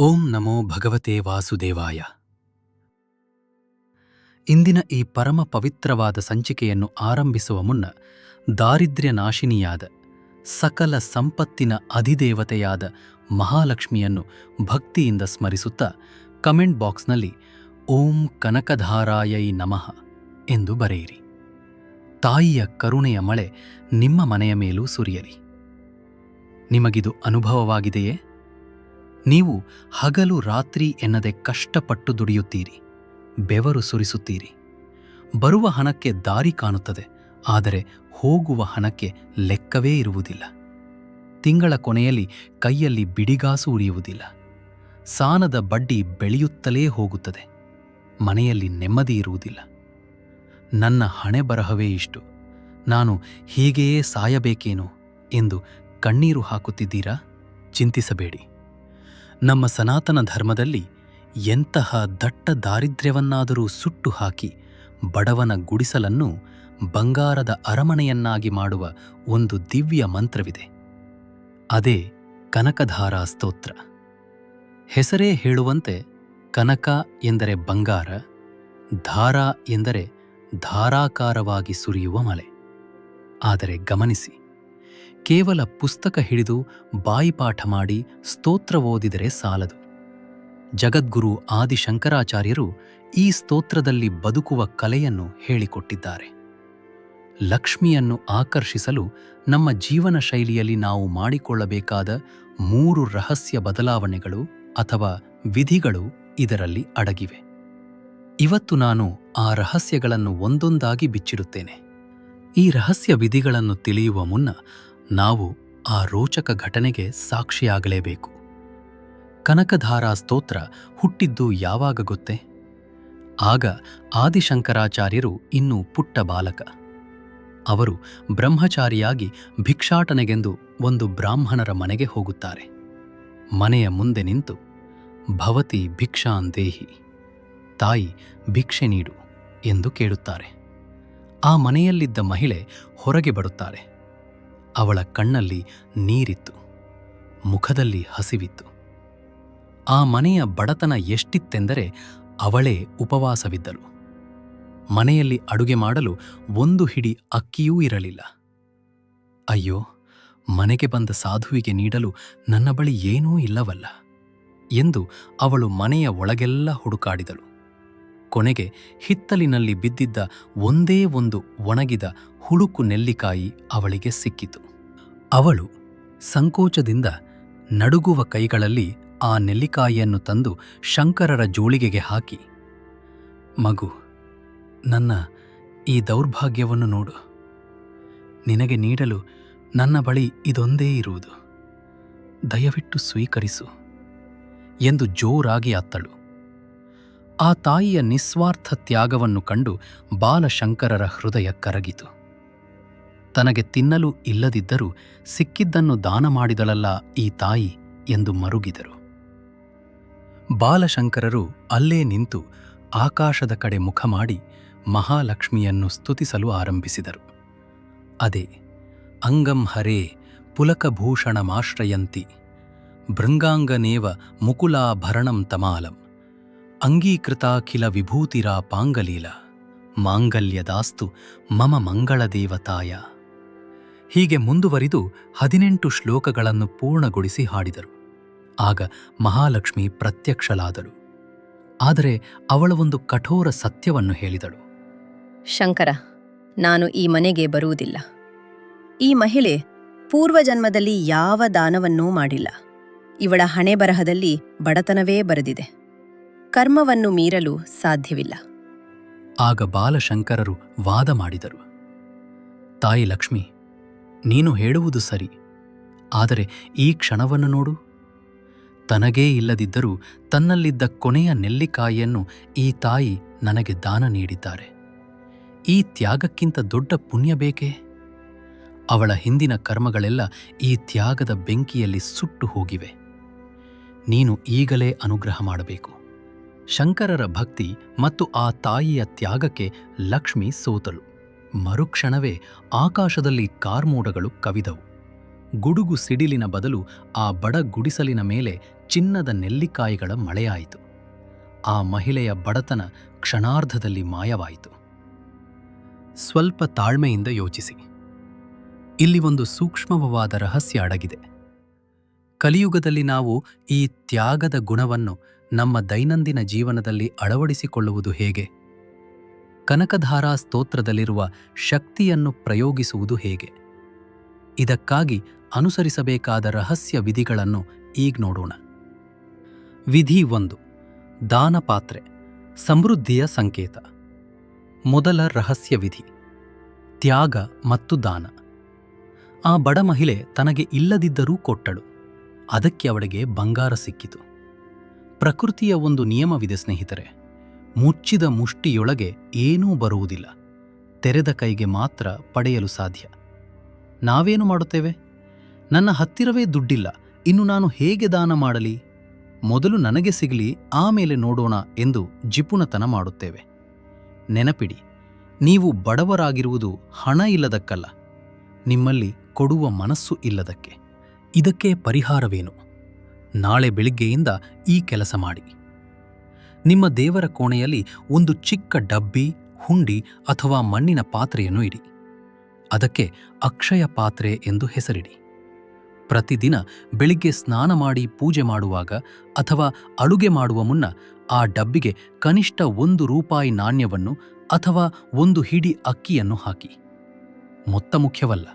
ಓಂ ನಮೋ ಭಗವತೆ ವಾಸುದೇವಾಯ. ಇಂದಿನ ಈ ಪರಮ ಪವಿತ್ರವಾದ ಸಂಚಿಕೆಯನ್ನು ಆರಂಭಿಸುವ ಮುನ್ನ ದಾರಿದ್ರ್ಯ ನಾಶಿನಿಯಾದ ಸಕಲ ಸಂಪತ್ತಿನ ಅಧಿದೇವತೆಯಾದ ಮಹಾಲಕ್ಷ್ಮಿಯನ್ನು ಭಕ್ತಿಯಿಂದ ಸ್ಮರಿಸುತ್ತಾ ಕಮೆಂಟ್ ಬಾಕ್ಸ್ನಲ್ಲಿ ಓಂ ಕನಕಧಾರಾಯೈ ನಮಃ ಎಂದು ಬರೆಯಿರಿ. ತಾಯಿಯ ಕರುಣೆಯ ಮಳೆ ನಿಮ್ಮ ಮನೆಯ ಮೇಲೂ ಸುರಿಯಲಿ. ನಿಮಗಿದು ಅನುಭವವಾಗಿದೆಯೇ? ನೀವು ಹಗಲು ರಾತ್ರಿ ಎನ್ನದೆ ಕಷ್ಟಪಟ್ಟು ದುಡಿಯುತ್ತೀರಿ, ಬೆವರು ಸುರಿಸುತ್ತೀರಿ. ಬರುವ ಹಣಕ್ಕೆ ದಾರಿ ಕಾಣುತ್ತದೆ, ಆದರೆ ಹೋಗುವ ಹಣಕ್ಕೆ ಲೆಕ್ಕವೇ ಇರುವುದಿಲ್ಲ. ತಿಂಗಳ ಕೊನೆಯಲ್ಲಿ ಕೈಯಲ್ಲಿ ಬಿಡಿಗಾಸು ಉಳಿಯುವುದಿಲ್ಲ ಸಾನದ ಬಡ್ಡಿ ಬೆಳೆಯುತ್ತಲೇ ಹೋಗುತ್ತದೆ, ಮನೆಯಲ್ಲಿ ನೆಮ್ಮದಿ ಇರುವುದಿಲ್ಲ. ನನ್ನ ಹಣೆ ಬರಹವೇ ಇಷ್ಟು, ನಾನು ಹೀಗೆಯೇ ಸಾಯಬೇಕೇನೋ ಎಂದು ಕಣ್ಣೀರು ಹಾಕುತ್ತಿದ್ದೀರಾ? ಚಿಂತಿಸಬೇಡಿ. ನಮ್ಮ ಸನಾತನ ಧರ್ಮದಲ್ಲಿ ಎಂತಹ ದಟ್ಟ ದಾರಿದ್ರ್ಯವನ್ನಾದರೂ ಸುಟ್ಟು ಹಾಕಿ ಬಡವನ ಗುಡಿಸಲನ್ನು ಬಂಗಾರದ ಅರಮನೆಯನ್ನಾಗಿ ಮಾಡುವ ಒಂದು ದಿವ್ಯ ಮಂತ್ರವಿದೆ. ಅದೇ ಕನಕಧಾರಾ ಸ್ತೋತ್ರ. ಹೆಸರೇ ಹೇಳುವಂತೆ ಕನಕ ಎಂದರೆ ಬಂಗಾರ, ಧಾರಾ ಎಂದರೆ ಧಾರಾಕಾರವಾಗಿ ಸುರಿಯುವ ಮಳೆ. ಆದರೆ ಗಮನಿಸಿ ಕೇವಲ ಪುಸ್ತಕ ಹಿಡಿದು ಬಾಯಿಪಾಠ ಮಾಡಿ ಸ್ತೋತ್ರ ಓದಿದರೆ ಸಾಲದು. ಜಗದ್ಗುರು ಆದಿಶಂಕರಾಚಾರ್ಯರು ಈ ಸ್ತೋತ್ರದಲ್ಲಿ ಬದುಕುವ ಕಲೆಯನ್ನು ಹೇಳಿಕೊಟ್ಟಿದ್ದಾರೆ. ಲಕ್ಷ್ಮಿಯನ್ನು ಆಕರ್ಷಿಸಲು ನಮ್ಮ ಜೀವನ ಶೈಲಿಯಲ್ಲಿ ನಾವು ಮಾಡಿಕೊಳ್ಳಬೇಕಾದ ಮೂರು ರಹಸ್ಯ ಬದಲಾವಣೆಗಳು ಅಥವಾ ವಿಧಿಗಳು ಇದರಲ್ಲಿ ಅಡಗಿವೆ. ಇವತ್ತು ನಾನು ಆ ರಹಸ್ಯಗಳನ್ನು ಒಂದೊಂದಾಗಿ ಬಿಚ್ಚಿಡುತ್ತೇನೆ. ಈ ರಹಸ್ಯ ವಿಧಿಗಳನ್ನು ತಿಳಿಯುವ ಮುನ್ನ ನಾವು ಆ ರೋಚಕ ಘಟನೆಗೆ ಸಾಕ್ಷಿಯಾಗಲೇಬೇಕು. ಕನಕಧಾರಾ ಸ್ತೋತ್ರ ಹುಟ್ಟಿದ್ದು ಯಾವಾಗ ಗೊತ್ತೇ? ಆಗ ಆದಿಶಂಕರಾಚಾರ್ಯರು ಇನ್ನೂ ಪುಟ್ಟ ಬಾಲಕ. ಅವರು ಬ್ರಹ್ಮಚಾರಿಯಾಗಿ ಭಿಕ್ಷಾಟನೆಗೆಂದು ಒಂದು ಬ್ರಾಹ್ಮಣರ ಮನೆಗೆ ಹೋಗುತ್ತಾರೆ. ಮನೆಯ ಮುಂದೆ ನಿಂತು, ಭವತಿ ಭಿಕ್ಷಾನ್ ದೇಹಿ, ತಾಯಿ ಭಿಕ್ಷೆ ನೀಡು ಎಂದು ಕೇಳುತ್ತಾರೆ. ಆ ಮನೆಯಲ್ಲಿದ್ದ ಮಹಿಳೆ ಹೊರಗೆ ಬರುತ್ತಾರೆ. ಅವಳ ಕಣ್ಣಲ್ಲಿ ನೀರಿತ್ತು, ಮುಖದಲ್ಲಿ ಹಸಿವಿತ್ತು. ಆ ಮನೆಯ ಬಡತನ ಎಷ್ಟಿತ್ತೆಂದರೆ ಅವಳೇ ಉಪವಾಸವಿದ್ದಳು. ಮನೆಯಲ್ಲಿ ಅಡುಗೆ ಮಾಡಲು ಒಂದು ಹಿಡಿ ಅಕ್ಕಿಯೂ ಇರಲಿಲ್ಲ. ಅಯ್ಯೋ, ಮನೆಗೆ ಬಂದ ಸಾಧುವಿಗೆ ನೀಡಲು ನನ್ನ ಬಳಿ ಏನೂ ಇಲ್ಲವಲ್ಲ ಎಂದು ಅವಳು ಮನೆಯ ಒಳಗೆಲ್ಲ ಹುಡುಕಾಡಿದಳು. ಕೊನೆಗೆ ಹಿತ್ತಲಿನಲ್ಲಿ ಬಿದ್ದಿದ್ದ ಒಂದೇ ಒಂದು ಒಣಗಿದ ಹುಳುಕು ನೆಲ್ಲಿಕಾಯಿ ಅವಳಿಗೆ ಸಿಕ್ಕಿತು. ಅವಳು ಸಂಕೋಚದಿಂದ ನಡುಗುವ ಕೈಗಳಲ್ಲಿ ಆ ನೆಲ್ಲಿಕಾಯಿಯನ್ನು ತಂದು ಶಂಕರರ ಜೋಳಿಗೆಗೆ ಹಾಕಿ, ಮಗು, ನನ್ನ ಈ ದೌರ್ಭಾಗ್ಯವನ್ನು ನೋಡು. ನಿನಗೆ ನೀಡಲು ನನ್ನ ಬಳಿ ಇದೊಂದೇ ಇರುವುದು. ದಯವಿಟ್ಟು ಸ್ವೀಕರಿಸು ಎಂದು ಜೋರಾಗಿ ಅತ್ತಳು. ಆ ತಾಯಿಯ ನಿಸ್ವಾರ್ಥ ತ್ಯಾಗವನ್ನು ಕಂಡು ಬಾಲಶಂಕರರ ಹೃದಯ ಕರಗಿತು. ತನಗೆ ತಿನ್ನಲು ಇಲ್ಲದಿದ್ದರೂ ಸಿಕ್ಕಿದ್ದನ್ನು ದಾನ ಮಾಡಿದಳಲ್ಲ ಈ ತಾಯಿ ಎಂದು ಮರುಗಿದರು. ಬಾಲಶಂಕರರು ಅಲ್ಲೇ ನಿಂತು ಆಕಾಶದ ಕಡೆ ಮುಖ ಮಾಡಿ ಮಹಾಲಕ್ಷ್ಮಿಯನ್ನು ಸ್ತುತಿಸಲು ಆರಂಭಿಸಿದರು. ಅದೇ, ಅಂಗಂ ಹರೇ ಪುಲಕಭೂಷಣಮಾಶ್ರಯಂತಿ, ಭೃಂಗಾಂಗನೇವ ಮುಕುಲಾಭರಣಂ ತಮಾಲಂ. ಅಂಗೀಕೃತಾಖಿಲ ವಿಭೂತಿರ ಪಾಂಗಲೀಲ, ಮಾಂಗಲ್ಯದಾಸ್ತು ಮಮ ಮಂಗಳದೇವತಾಯ. ಹೀಗೆ ಮುಂದುವರಿದು ಹದಿನೆಂಟು ಶ್ಲೋಕಗಳನ್ನು ಪೂರ್ಣಗೊಳಿಸಿ ಹಾಡಿದರು. ಆಗ ಮಹಾಲಕ್ಷ್ಮಿ ಪ್ರತ್ಯಕ್ಷಳಾದಳು ಆದರೆ ಅವಳ ಒಂದು ಕಠೋರ ಸತ್ಯವನ್ನು ಹೇಳಿದಳು. ಶಂಕರ, ನಾನು ಈ ಮನೆಗೆ ಬರುವುದಿಲ್ಲ. ಈ ಮಹಿಳೆ ಪೂರ್ವಜನ್ಮದಲ್ಲಿ ಯಾವ ದಾನವನ್ನೂ ಮಾಡಿಲ್ಲ. ಇವಳ ಹಣೆ ಬರಹದಲ್ಲಿ ಬಡತನವೇ ಬರೆದಿದೆ. ಕರ್ಮವನ್ನು ಮೀರಲು ಸಾಧ್ಯವಿಲ್ಲ. ಆಗ ಬಾಲಶಂಕರರು ವಾದ ಮಾಡಿದರು. ತಾಯಿ ಲಕ್ಷ್ಮಿ, ನೀನು ಹೇಳುವುದು ಸರಿ. ಆದರೆ ಈ ಕ್ಷಣವನ್ನು ನೋಡು. ತನಗೇ ಇಲ್ಲದಿದ್ದರೂ ತನ್ನಲ್ಲಿದ್ದ ಕೊನೆಯ ನೆಲ್ಲಿಕಾಯಿಯನ್ನು ಈ ತಾಯಿ ನನಗೆ ದಾನ ನೀಡಿದ್ದಾರೆ. ಈ ತ್ಯಾಗಕ್ಕಿಂತ ದೊಡ್ಡ ಪುಣ್ಯ ಬೇಕೇ? ಅವಳ ಹಿಂದಿನ ಕರ್ಮಗಳೆಲ್ಲ ಈ ತ್ಯಾಗದ ಬೆಂಕಿಯಲ್ಲಿ ಸುಟ್ಟು ಹೋಗಿವೆ. ನೀನು ಈಗಲೇ ಅನುಗ್ರಹ ಮಾಡಬೇಕು. ಶಂಕರರ ಭಕ್ತಿ ಮತ್ತು ಆ ತಾಯಿಯ ತ್ಯಾಗಕ್ಕೆ ಲಕ್ಷ್ಮಿ ಸೋತಳು ಮರುಕ್ಷಣವೇ ಆಕಾಶದಲ್ಲಿ ಕಾರ್ಮೋಡಗಳು ಕವಿದವು. ಗುಡುಗು ಸಿಡಿಲಿನ ಬದಲು ಆ ಬಡ ಗುಡಿಸಲಿನ ಮೇಲೆ ಚಿನ್ನದ ನೆಲ್ಲಿಕಾಯಿಗಳ ಮಳೆಯಾಯಿತು. ಆ ಮಹಿಳೆಯ ಬಡತನ ಕ್ಷಣಾರ್ಧದಲ್ಲಿ ಮಾಯವಾಯಿತು. ಸ್ವಲ್ಪ ತಾಳ್ಮೆಯಿಂದ ಯೋಚಿಸಿ. ಇಲ್ಲಿ ಒಂದು ಸೂಕ್ಷ್ಮವಾದ ರಹಸ್ಯ ಅಡಗಿದೆ. ಕಲಿಯುಗದಲ್ಲಿ ನಾವು ಈ ತ್ಯಾಗದ ಗುಣವನ್ನು ನಮ್ಮ ದೈನಂದಿನ ಜೀವನದಲ್ಲಿ ಅಳವಡಿಸಿಕೊಳ್ಳುವುದು ಹೇಗೆ? ಕನಕಧಾರಾ ಸ್ತೋತ್ರದಲ್ಲಿರುವ ಶಕ್ತಿಯನ್ನು ಪ್ರಯೋಗಿಸುವುದು ಹೇಗೆ? ಇದಕ್ಕಾಗಿ ಅನುಸರಿಸಬೇಕಾದ ರಹಸ್ಯ ವಿಧಿಗಳನ್ನು ಈಗ ನೋಡೋಣ. ವಿಧಿ ಒಂದು ದಾನಪಾತ್ರೆ ಸಮೃದ್ಧಿಯ ಸಂಕೇತ. ಮೊದಲ ರಹಸ್ಯ ವಿಧಿ, ತ್ಯಾಗ ಮತ್ತು ದಾನ. ಆ ಬಡ ಮಹಿಳೆ ತನಗೆ ಇಲ್ಲದಿದ್ದರೂ ಕೊಟ್ಟಳು, ಅದಕ್ಕೆ ಅವಳಿಗೆ ಬಂಗಾರ ಸಿಕ್ಕಿತು. ಪ್ರಕೃತಿಯ ಒಂದು ನಿಯಮವಿದೆ, ಸ್ನೇಹಿತರೆ. ಮುಚ್ಚಿದ ಮುಷ್ಟಿಯೊಳಗೆ ಏನೂ ಬರುವುದಿಲ್ಲ. ತೆರೆದ ಕೈಗೆ ಮಾತ್ರ ಪಡೆಯಲು ಸಾಧ್ಯ. ನಾವೇನು ಮಾಡುತ್ತೇವೆ? ನನ್ನ ಹತ್ತಿರವೇ ದುಡ್ಡಿಲ್ಲ. ಇನ್ನು ನಾನು ಹೇಗೆ ದಾನ ಮಾಡಲಿ? ಮೊದಲು ನನಗೆ ಸಿಗಲಿ ಆಮೇಲೆ ನೋಡೋಣ ಎಂದು ಜಿಪುಣತನ ಮಾಡುತ್ತೇವೆ. ನೆನಪಿಡಿ, ನೀವು ಬಡವರಾಗಿರುವುದು ಹಣ ಇಲ್ಲದಕ್ಕಲ್ಲ. ನಿಮ್ಮಲ್ಲಿ ಕೊಡುವ ಮನಸ್ಸು ಇಲ್ಲದಕ್ಕೆ. ಇದಕ್ಕೆ ಪರಿಹಾರವೇನು? ನಾಳೆ ಬೆಳಿಗ್ಗೆಯಿಂದ ಈ ಕೆಲಸ ಮಾಡಿ. ನಿಮ್ಮ ದೇವರ ಕೋಣೆಯಲ್ಲಿ ಒಂದು ಚಿಕ್ಕ ಡಬ್ಬಿ, ಹುಂಡಿ ಅಥವಾ ಮಣ್ಣಿನ ಪಾತ್ರೆಯನ್ನು ಇಡಿ. ಅದಕ್ಕೆ ಅಕ್ಷಯ ಪಾತ್ರೆ ಎಂದು ಹೆಸರಿಡಿ. ಪ್ರತಿದಿನ ಬೆಳಿಗ್ಗೆ ಸ್ನಾನ ಮಾಡಿ ಪೂಜೆ ಮಾಡುವಾಗ ಅಥವಾ ಅಡುಗೆ ಮಾಡುವ ಮುನ್ನ ಆ ಡಬ್ಬಿಗೆ ಕನಿಷ್ಠ ಒಂದು ರೂಪಾಯಿ ನಾಣ್ಯವನ್ನು ಅಥವಾ ಒಂದು ಹಿಡಿ ಅಕ್ಕಿಯನ್ನು ಹಾಕಿ. ಮೊತ್ತ ಮುಖ್ಯವಲ್ಲ,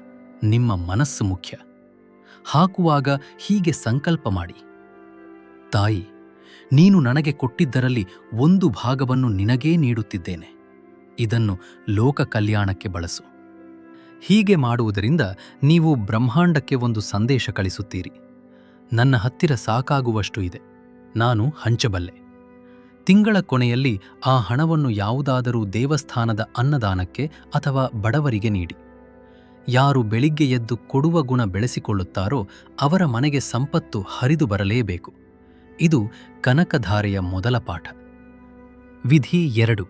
ನಿಮ್ಮ ಮನಸ್ಸು ಮುಖ್ಯ. ಹಾಕುವಾಗ ಹೀಗೆ ಸಂಕಲ್ಪ ಮಾಡಿ, ತಾಯಿ, ನೀನು ನನಗೆ ಕೊಟ್ಟಿದ್ದರಲ್ಲಿ ಒಂದು ಭಾಗವನ್ನು ನಿನಗೇ ನೀಡುತ್ತಿದ್ದೇನೆ. ಇದನ್ನು ಲೋಕ ಕಲ್ಯಾಣಕ್ಕೆ ಬಳಸು. ಹೀಗೆ ಮಾಡುವುದರಿಂದ ನೀವು ಬ್ರಹ್ಮಾಂಡಕ್ಕೆ ಒಂದು ಸಂದೇಶ ಕಳಿಸುತ್ತೀರಿ. ನನ್ನ ಹತ್ತಿರ ಸಾಕಾಗುವಷ್ಟು ಇದೆ. ನಾನು ಹಂಚಬಲ್ಲೆ. ತಿಂಗಳ ಕೊನೆಯಲ್ಲಿ ಆ ಹಣವನ್ನು ಯಾವುದಾದರೂ ದೇವಸ್ಥಾನದ ಅನ್ನದಾನಕ್ಕೆ ಅಥವಾ ಬಡವರಿಗೆ ನೀಡಿ. ಯಾರು ಬೆಳಿಗ್ಗೆ ಎದ್ದು ಕೊಡುವ ಗುಣ ಬೆಳೆಸಿಕೊಳ್ಳುತ್ತಾರೋ ಅವರ ಮನೆಗೆ ಸಂಪತ್ತು ಹರಿದು ಬರಲೇಬೇಕು. ಇದು ಕನಕಧಾರೆಯ ಮೊದಲ ಪಾಠ. ವಿಧಿ ಎರಡು.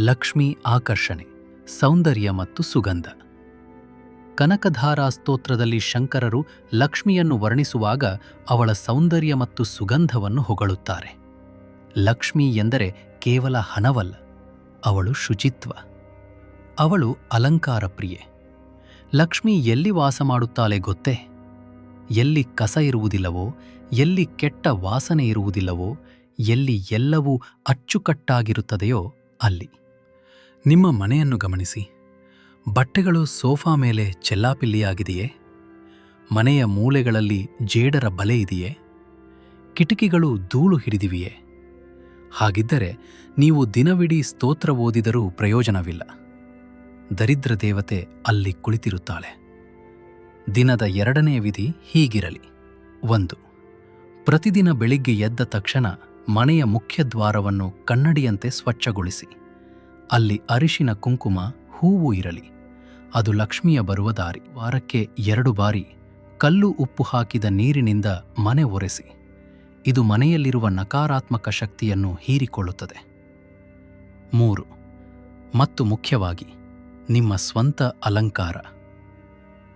ಲಕ್ಷ್ಮಿ ಆಕರ್ಷಣೆ, ಸೌಂದರ್ಯ ಮತ್ತು ಸುಗಂಧ. ಕನಕಧಾರಾ ಸ್ತೋತ್ರದಲ್ಲಿ ಶಂಕರರು ಲಕ್ಷ್ಮಿಯನ್ನು ವರ್ಣಿಸುವಾಗ ಅವಳ ಸೌಂದರ್ಯ ಮತ್ತು ಸುಗಂಧವನ್ನು ಹೊಗಳುತ್ತಾರೆ. ಲಕ್ಷ್ಮಿ ಎಂದರೆ ಕೇವಲ ಹಣವಲ್ಲ, ಅವಳು ಶುಚಿತ್ವ. ಅವಳು ಅಲಂಕಾರ ಪ್ರಿಯೆ ಲಕ್ಷ್ಮಿ ಎಲ್ಲಿ ವಾಸ ಮಾಡುತ್ತಾಳೆ ಗೊತ್ತೇ? ಎಲ್ಲಿ ಕಸ ಇರುವುದಿಲ್ಲವೋ, ಎಲ್ಲಿ ಕೆಟ್ಟ ವಾಸನೆ ಇರುವುದಿಲ್ಲವೋ, ಎಲ್ಲಿ ಎಲ್ಲವೂ ಅಚ್ಚುಕಟ್ಟಾಗಿರುತ್ತದೆಯೋ ಅಲ್ಲಿ. ನಿಮ್ಮ ಮನೆಯನ್ನು ಗಮನಿಸಿ. ಬಟ್ಟೆಗಳು ಸೋಫಾ ಮೇಲೆ ಚೆಲ್ಲಾಪಿಲ್ಲಿಯಾಗಿದೆಯೇ? ಮನೆಯ ಮೂಲೆಗಳಲ್ಲಿ ಜೇಡರ ಬಲೆ ಇದೆಯೇ? ಕಿಟಕಿಗಳು ಧೂಳು ಹಿಡಿದಿವೆಯೇ? ಹಾಗಿದ್ದರೆ ನೀವು ದಿನವಿಡೀ ಸ್ತೋತ್ರ ಓದಿದರೂ ಪ್ರಯೋಜನವಿಲ್ಲ. ದರಿದ್ರ ದೇವತೆ ಅಲ್ಲಿ ಕುಳಿತಿರುತ್ತಾಳೆ. ದಿನದ ಎರಡನೇ ವಿಧಿ ಹೀಗಿರಲಿ. ಒಂದು, ಪ್ರತಿದಿನ ಬೆಳಿಗ್ಗೆ ಎದ್ದ ತಕ್ಷಣ ಮನೆಯ ಮುಖ್ಯದ್ವಾರವನ್ನು ಕನ್ನಡಿಯಂತೆ ಸ್ವಚ್ಛಗೊಳಿಸಿ. ಅಲ್ಲಿ ಅರಿಶಿನ ಕುಂಕುಮ, ಹೂವು ಇರಲಿ. ಅದು ಲಕ್ಷ್ಮಿಯ ಬರುವ ದಾರಿ. ವಾರಕ್ಕೆ ಎರಡು ಬಾರಿ ಕಲ್ಲು ಉಪ್ಪು ಹಾಕಿದ ನೀರಿನಿಂದ ಮನೆ ಒರೆಸಿ. ಇದು ಮನೆಯಲ್ಲಿರುವ ನಕಾರಾತ್ಮಕ ಶಕ್ತಿಯನ್ನು ಹೀರಿಕೊಳ್ಳುತ್ತದೆ. ಮೂರು, ಮತ್ತು ಮುಖ್ಯವಾಗಿ ನಿಮ್ಮ ಸ್ವಂತ ಅಲಂಕಾರ.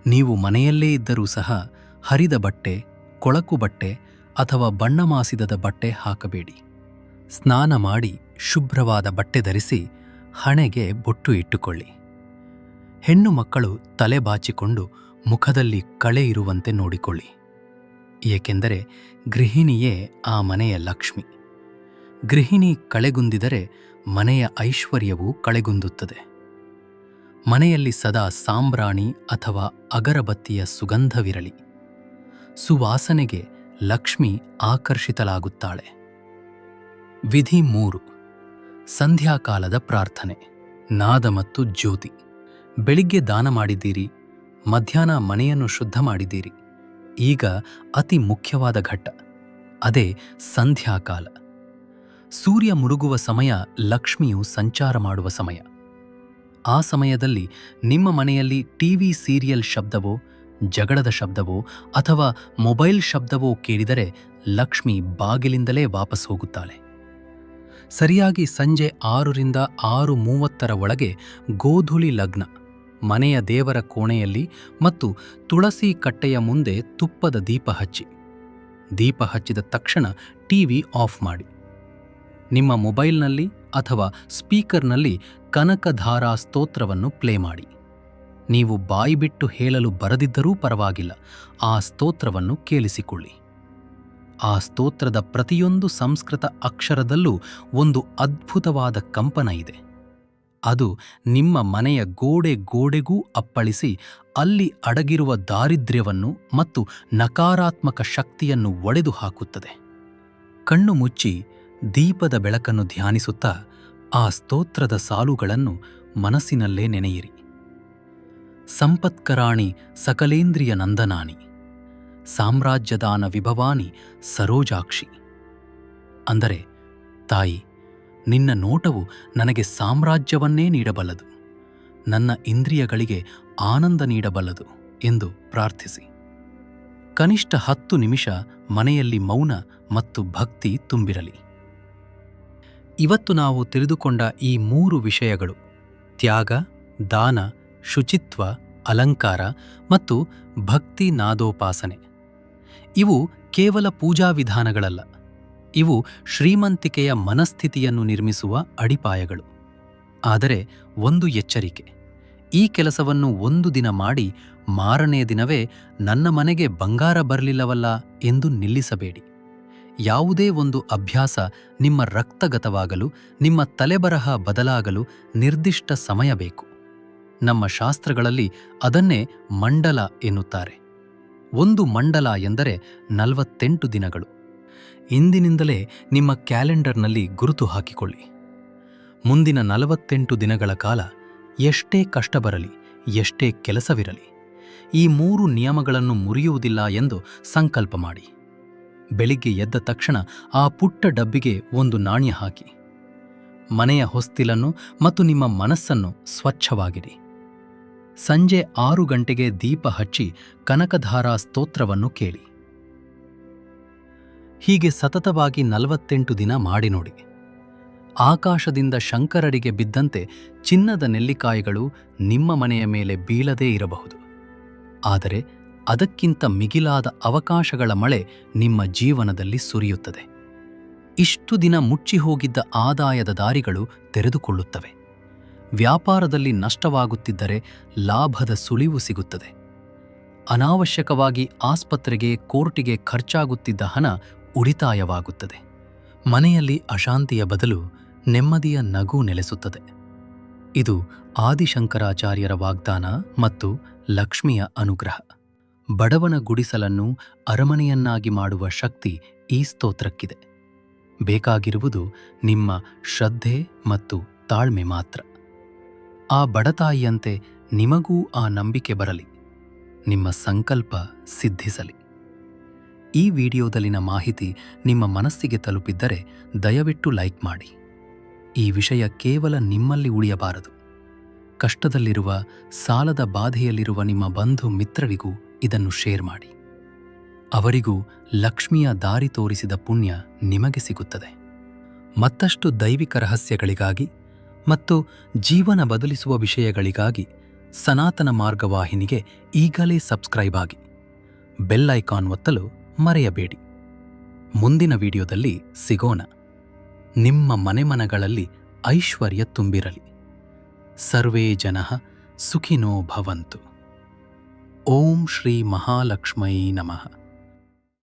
ನೀವು ಮನೆಯಲ್ಲೇ ಇದ್ದರೂ ಸಹ ಹರಿದ ಬಟ್ಟೆ, ಕೊಳಕು ಬಟ್ಟೆ ಅಥವಾ ಬಣ್ಣ ಮಾಸಿದದ ಬಟ್ಟೆ ಹಾಕಬೇಡಿ. ಸ್ನಾನ ಮಾಡಿ ಶುಭ್ರವಾದ ಬಟ್ಟೆ ಧರಿಸಿ ಹಣೆಗೆ ಬೊಟ್ಟು ಇಟ್ಟುಕೊಳ್ಳಿ. ಹೆಣ್ಣು ಮಕ್ಕಳು ತಲೆ ಬಾಚಿಕೊಂಡು ಮುಖದಲ್ಲಿ ಕಳೆ ಇರುವಂತೆ ನೋಡಿಕೊಳ್ಳಿ. ಏಕೆಂದರೆ ಗೃಹಿಣಿಯೇ ಆ ಮನೆಯ ಲಕ್ಷ್ಮಿ. ಗೃಹಿಣಿ ಕಳೆಗುಂದಿದರೆ ಮನೆಯ ಐಶ್ವರ್ಯವೂ ಕಳೆಗುಂದುತ್ತದೆ. ಮನೆಯಲ್ಲಿ ಸದಾ ಸಾಂಬ್ರಾಣಿ ಅಥವಾ ಅಗರಬತ್ತಿಯ ಸುಗಂಧವಿರಲಿ. ಸುವಾಸನೆಗೆ ಲಕ್ಷ್ಮಿ ಆಕರ್ಷಿತಲಾಗುತ್ತಾಳೆ ವಿಧಿ ಮೂರು. ಸಂಧ್ಯಾಕಾಲದ ಪ್ರಾರ್ಥನೆ. ನಾದ ಮತ್ತು ಜ್ಯೋತಿ. ಬೆಳಿಗ್ಗೆ ದಾನ ಮಾಡಿದ್ದೀರಿ, ಮಧ್ಯಾಹ್ನ ಮನೆಯನ್ನು ಶುದ್ಧ ಮಾಡಿದ್ದೀರಿ. ಈಗ ಅತಿ ಮುಖ್ಯವಾದ ಘಟ್ಟ. ಅದೇ ಸಂಧ್ಯಾಕಾಲ. ಸೂರ್ಯ ಮುಳುಗುವ ಸಮಯ ಲಕ್ಷ್ಮಿಯು ಸಂಚಾರ ಮಾಡುವ ಸಮಯ. ಆ ಸಮಯದಲ್ಲಿ ನಿಮ್ಮ ಮನೆಯಲ್ಲಿ ಟಿವಿ ಸೀರಿಯಲ್ ಶಬ್ದವೋ, ಜಗಳದ ಶಬ್ದವೋ ಅಥವಾ ಮೊಬೈಲ್ ಶಬ್ದವೋ ಕೇಳಿದರೆ ಲಕ್ಷ್ಮಿ ಬಾಗಿಲಿಂದಲೇ ವಾಪಸ್ ಹೋಗುತ್ತಾಳೆ. ಸರಿಯಾಗಿ ಸಂಜೆ ಆರರಿಂದ ಆರು ಮೂವತ್ತರ ಒಳಗೆ ಗೋಧುಳಿ ಲಗ್ನ, ಮನೆಯ ದೇವರ ಕೋಣೆಯಲ್ಲಿ ಮತ್ತು ತುಳಸಿ ಕಟ್ಟೆಯ ಮುಂದೆ ತುಪ್ಪದ ದೀಪ ಹಚ್ಚಿ. ದೀಪ ಹಚ್ಚಿದ ತಕ್ಷಣ ಟಿವಿ ಆಫ್ ಮಾಡಿ. ನಿಮ್ಮ ಮೊಬೈಲ್ನಲ್ಲಿ ಅಥವಾ ಸ್ಪೀಕರ್ನಲ್ಲಿ ಕನಕಧಾರಾ ಸ್ತೋತ್ರವನ್ನು ಪ್ಲೇ ಮಾಡಿ. ನೀವು ಬಾಯಿಬಿಟ್ಟು ಹೇಳಲು ಬರದಿದ್ದರೂ ಪರವಾಗಿಲ್ಲ. ಆ ಸ್ತೋತ್ರವನ್ನು ಕೇಳಿಸಿಕೊಳ್ಳಿ. ಆ ಸ್ತೋತ್ರದ ಪ್ರತಿಯೊಂದು ಸಂಸ್ಕೃತ ಅಕ್ಷರದಲ್ಲೂ ಒಂದು ಅದ್ಭುತವಾದ ಕಂಪನ ಇದೆ. ಅದು ನಿಮ್ಮ ಮನೆಯ ಗೋಡೆ ಗೋಡೆಗೂ ಅಪ್ಪಳಿಸಿ ಅಲ್ಲಿ ಅಡಗಿರುವ ದಾರಿದ್ರ್ಯವನ್ನು ಮತ್ತು ನಕಾರಾತ್ಮಕ ಶಕ್ತಿಯನ್ನು ಒಡೆದು ಹಾಕುತ್ತದೆ ಕಣ್ಣು ಮುಚ್ಚಿ ದೀಪದ ಬೆಳಕನ್ನು ಧ್ಯಾನಿಸುತ್ತಾ ಆ ಸ್ತೋತ್ರದ ಸಾಲುಗಳನ್ನು ಮನಸ್ಸಿನಲ್ಲೇ ನೆನೆಯಿರಿ. ಸಂಪತ್ಕರಾಣಿ ಸಕಲೇಂದ್ರಿಯ ನಂದನಾನಿ, ಸಾಮ್ರಾಜ್ಯದಾನ ವಿಭವಾನಿ ಸರೋಜಾಕ್ಷಿ. ಅಂದರೆ, ತಾಯಿ, ನಿನ್ನ ನೋಟವು ನನಗೆ ಸಾಮ್ರಾಜ್ಯವನ್ನೇ ನೀಡಬಲ್ಲದು, ನನ್ನ ಇಂದ್ರಿಯಗಳಿಗೆ ಆನಂದ ನೀಡಬಲ್ಲದು ಎಂದು ಪ್ರಾರ್ಥಿಸಿ. ಕನಿಷ್ಠ ಹತ್ತು ನಿಮಿಷ ಮನೆಯಲ್ಲಿ ಮೌನ ಮತ್ತು ಭಕ್ತಿ ತುಂಬಿರಲಿ. ಇವತ್ತು ನಾವು ತಿಳಿದುಕೊಂಡ ಈ ಮೂರು ವಿಷಯಗಳು, ತ್ಯಾಗ, ದಾನ, ಶುಚಿತ್ವ, ಅಲಂಕಾರ ಮತ್ತು ಭಕ್ತಿ ನಾದೋಪಾಸನೆ. ಇವು ಕೇವಲ ಪೂಜಾ ವಿಧಾನಗಳಲ್ಲ, ಇವು ಶ್ರೀಮಂತಿಕೆಯ ಮನಸ್ಥಿತಿಯನ್ನು ನಿರ್ಮಿಸುವ ಅಡಿಪಾಯಗಳು. ಆದರೆ ಒಂದು ಎಚ್ಚರಿಕೆ, ಈ ಕೆಲಸವನ್ನು ಒಂದು ದಿನ ಮಾಡಿ ಮಾರನೆಯ ದಿನವೇ ನನ್ನ ಮನೆಗೆ ಬಂಗಾರ ಬರಲಿಲ್ಲವಲ್ಲ ಎಂದು ನಿಲ್ಲಿಸಬೇಡಿ. ಯಾವುದೇ ಒಂದು ಅಭ್ಯಾಸ ನಿಮ್ಮ ರಕ್ತಗತವಾಗಲು, ನಿಮ್ಮ ತಲೆಬರಹ ಬದಲಾಗಲು ನಿರ್ದಿಷ್ಟ ಸಮಯ ಬೇಕು. ನಮ್ಮ ಶಾಸ್ತ್ರಗಳಲ್ಲಿ ಅದನ್ನೇ ಮಂಡಲ ಎನ್ನುತ್ತಾರೆ. ಒಂದು ಮಂಡಲ ಎಂದರೆ ನಲವತ್ತೆಂಟು ದಿನಗಳು. ಇಂದಿನಿಂದಲೇ ನಿಮ್ಮ ಕ್ಯಾಲೆಂಡರ್ನಲ್ಲಿ ಗುರುತು ಹಾಕಿಕೊಳ್ಳಿ. ಮುಂದಿನ ನಲವತ್ತೆಂಟು ದಿನಗಳ ಕಾಲ ಎಷ್ಟೇ ಕಷ್ಟ ಬರಲಿ, ಎಷ್ಟೇ ಕೆಲಸವಿರಲಿ, ಈ ಮೂರು ನಿಯಮಗಳನ್ನು ಮುರಿಯುವುದಿಲ್ಲ ಎಂದು ಸಂಕಲ್ಪ ಮಾಡಿ. ಬೆಳಿಗ್ಗೆ ಎದ್ದ ತಕ್ಷಣ ಆ ಪುಟ್ಟ ಡಬ್ಬಿಗೆ ಒಂದು ನಾಣ್ಯ ಹಾಕಿ. ಮನೆಯ ಹೊಸ್ತಿಲನ್ನು ಮತ್ತು ನಿಮ್ಮ ಮನಸ್ಸನ್ನು ಸ್ವಚ್ಛವಾಗಿರಿ. ಸಂಜೆ ಆರು ಗಂಟೆಗೆ ದೀಪ ಹಚ್ಚಿ ಕನಕಧಾರಾ ಸ್ತೋತ್ರವನ್ನು ಕೇಳಿ. ಹೀಗೆ ಸತತವಾಗಿ ನಲವತ್ತೆಂಟು ದಿನ ಮಾಡಿ ನೋಡಿ. ಆಕಾಶದಿಂದ ಶಂಕರರಿಗೆ ಬಿದ್ದಂತೆ ಚಿನ್ನದ ನೆಲ್ಲಿಕಾಯಿಗಳು ನಿಮ್ಮ ಮನೆಯ ಮೇಲೆ ಬೀಳದೇ ಇರಬಹುದು. ಆದರೆ ಅದಕ್ಕಿಂತ ಮಿಗಿಲಾದ ಅವಕಾಶಗಳ ಮಳೆ ನಿಮ್ಮ ಜೀವನದಲ್ಲಿ ಸುರಿಯುತ್ತದೆ. ಇಷ್ಟು ದಿನ ಮುಚ್ಚಿ ಹೋಗಿದ್ದ ಆದಾಯದ ದಾರಿಗಳು ತೆರೆದುಕೊಳ್ಳುತ್ತವೆ. ವ್ಯಾಪಾರದಲ್ಲಿ ನಷ್ಟವಾಗುತ್ತಿದ್ದರೆ ಲಾಭದ ಸುಳಿವು ಸಿಗುತ್ತದೆ. ಅನಾವಶ್ಯಕವಾಗಿ ಆಸ್ಪತ್ರೆಗೆ, ಕೋರ್ಟಿಗೆ ಖರ್ಚಾಗುತ್ತಿದ್ದ ಹಣ ಉಳಿತಾಯವಾಗುತ್ತದೆ. ಮನೆಯಲ್ಲಿ ಅಶಾಂತಿಯ ಬದಲು ನೆಮ್ಮದಿಯ ನಗು ನೆಲೆಸುತ್ತದೆ. ಇದು ಆದಿಶಂಕರಾಚಾರ್ಯರ ವಾಗ್ದಾನ ಮತ್ತು ಲಕ್ಷ್ಮಿಯ ಅನುಗ್ರಹ. ಬಡವನ ಗುಡಿಸಲನ್ನು ಅರಮನೆಯನ್ನಾಗಿ ಮಾಡುವ ಶಕ್ತಿ ಈ ಸ್ತೋತ್ರಕ್ಕಿದೆ. ಬೇಕಾಗಿರುವುದು ನಿಮ್ಮ ಶ್ರದ್ಧೆ ಮತ್ತು ತಾಳ್ಮೆ ಮಾತ್ರ. ಆ ಬಡತಾಯಿಯಂತೆ ನಿಮಗೂ ಆ ನಂಬಿಕೆ ಬರಲಿ. ನಿಮ್ಮ ಸಂಕಲ್ಪ ಸಿದ್ಧಿಸಲಿ. ಈ ವಿಡಿಯೋದಲ್ಲಿನ ಮಾಹಿತಿ ನಿಮ್ಮ ಮನಸ್ಸಿಗೆ ತಲುಪಿದ್ದರೆ ದಯವಿಟ್ಟು ಲೈಕ್ ಮಾಡಿ. ಈ ವಿಷಯ ಕೇವಲ ನಿಮ್ಮಲ್ಲಿ ಉಳಿಯಬಾರದು. ಕಷ್ಟದಲ್ಲಿರುವ, ಸಾಲದ ಬಾಧೆಯಲ್ಲಿರುವ ನಿಮ್ಮ ಬಂಧು ಮಿತ್ರರಿಗೂ ಇದನ್ನು ಶೇರ್ ಮಾಡಿ. ಅವರಿಗೂ ಲಕ್ಷ್ಮಿಯ ದಾರಿ ತೋರಿಸಿದ ಪುಣ್ಯ ನಿಮಗೆ ಸಿಗುತ್ತದೆ. ಮತ್ತಷ್ಟು ದೈವಿಕ ರಹಸ್ಯಗಳಿಗಾಗಿ ಮತ್ತು ಜೀವನ ಬದಲಿಸುವ ವಿಷಯಗಳಿಗಾಗಿ ಸನಾತನ ಮಾರ್ಗವಾಹಿನಿಗೆ ಈಗಲೇ ಸಬ್ಸ್ಕ್ರೈಬ್ ಆಗಿ. ಬೆಲ್ ಐಕಾನ್ ಒತ್ತಲು ಮರೆಯಬೇಡಿ. ಮುಂದಿನ ವಿಡಿಯೋದಲ್ಲಿ ಸಿಗೋಣ. ನಿಮ್ಮ ಮನೆಮನಗಳಲ್ಲಿ ಐಶ್ವರ್ಯ ತುಂಬಿರಲಿ. ಸರ್ವೇ ಜನ ಸುಖಿನೋ ಭವಂತು. ಓಂ ಶ್ರೀ ಮಹಾಲಕ್ಷ್ಮೈ ನಮಃ